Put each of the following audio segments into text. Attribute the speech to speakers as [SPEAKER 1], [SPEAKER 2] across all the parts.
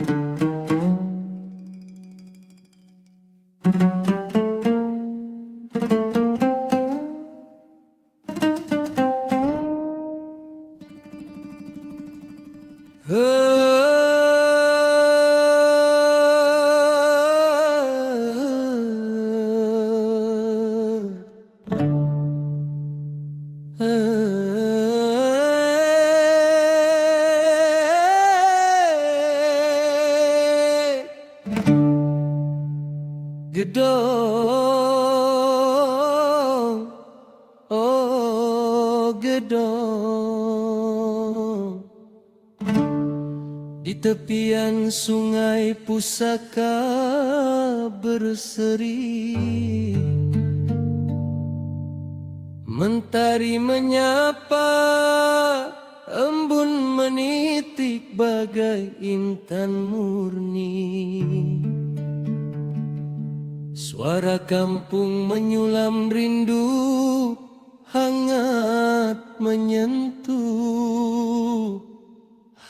[SPEAKER 1] Gedong gedong Di tepian sungai pusaka berseri. Mentari menyapa Embun menitik bagai intan murni. Suara kampung menyulam rindu Hangat menyentuh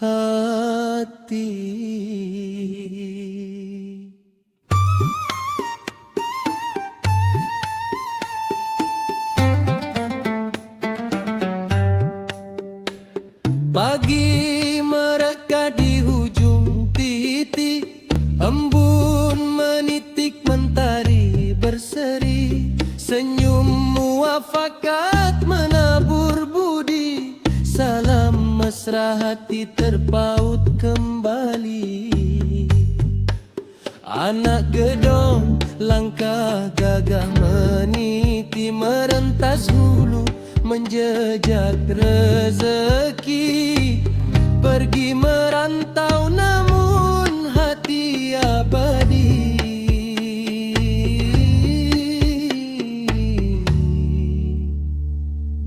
[SPEAKER 1] hati. Pagi mereka di hujung titik Embun menitik mentari berseri. Senyum muafakat Mesra hati terpaut kembali. Anak gedong langkah gagah meniti merentas hulu menjejak rezeki. Pergi merantau namun hati abadi.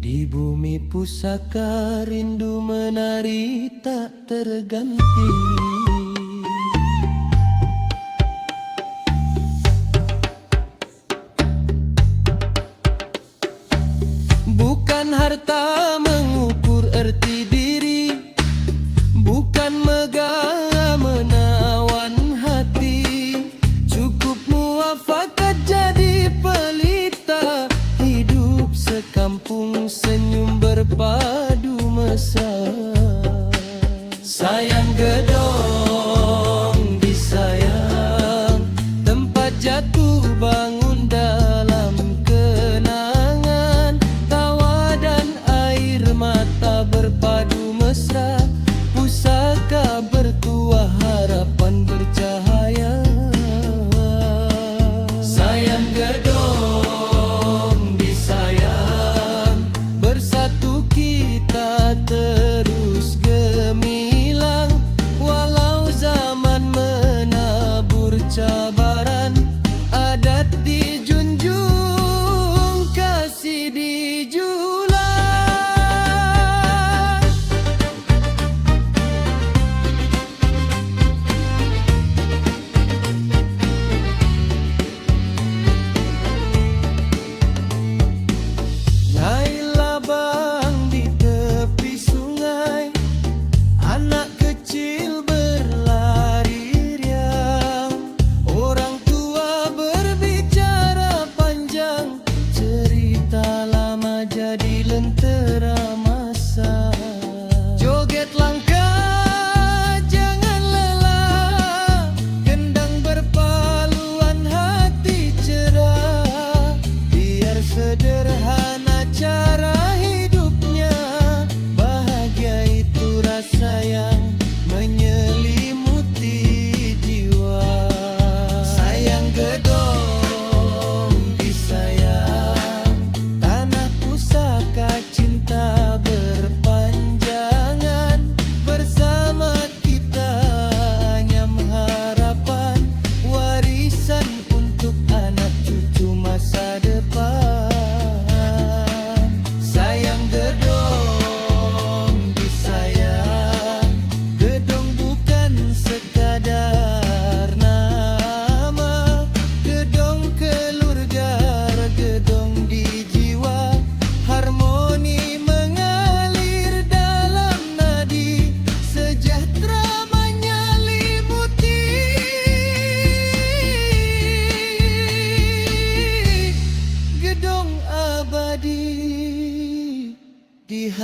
[SPEAKER 1] Di bumi pusaka rindu menari tak terganti. Bukan harta mengukur erti diri. Bukan megah menawan hati. Cukup muafakat jadi pelita. Hidup sekampung senyum berpadu mesra Sayang gedong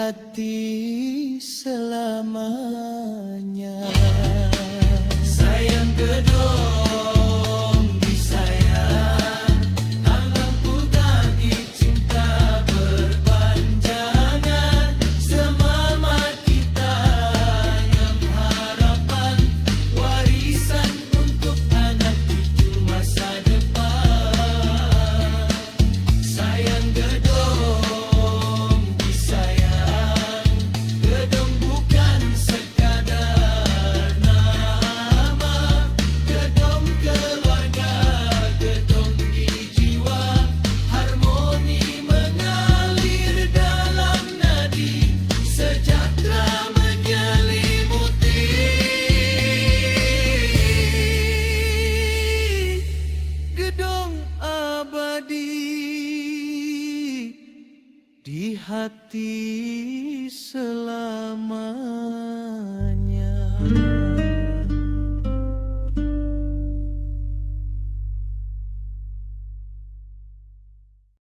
[SPEAKER 1] hati selamanya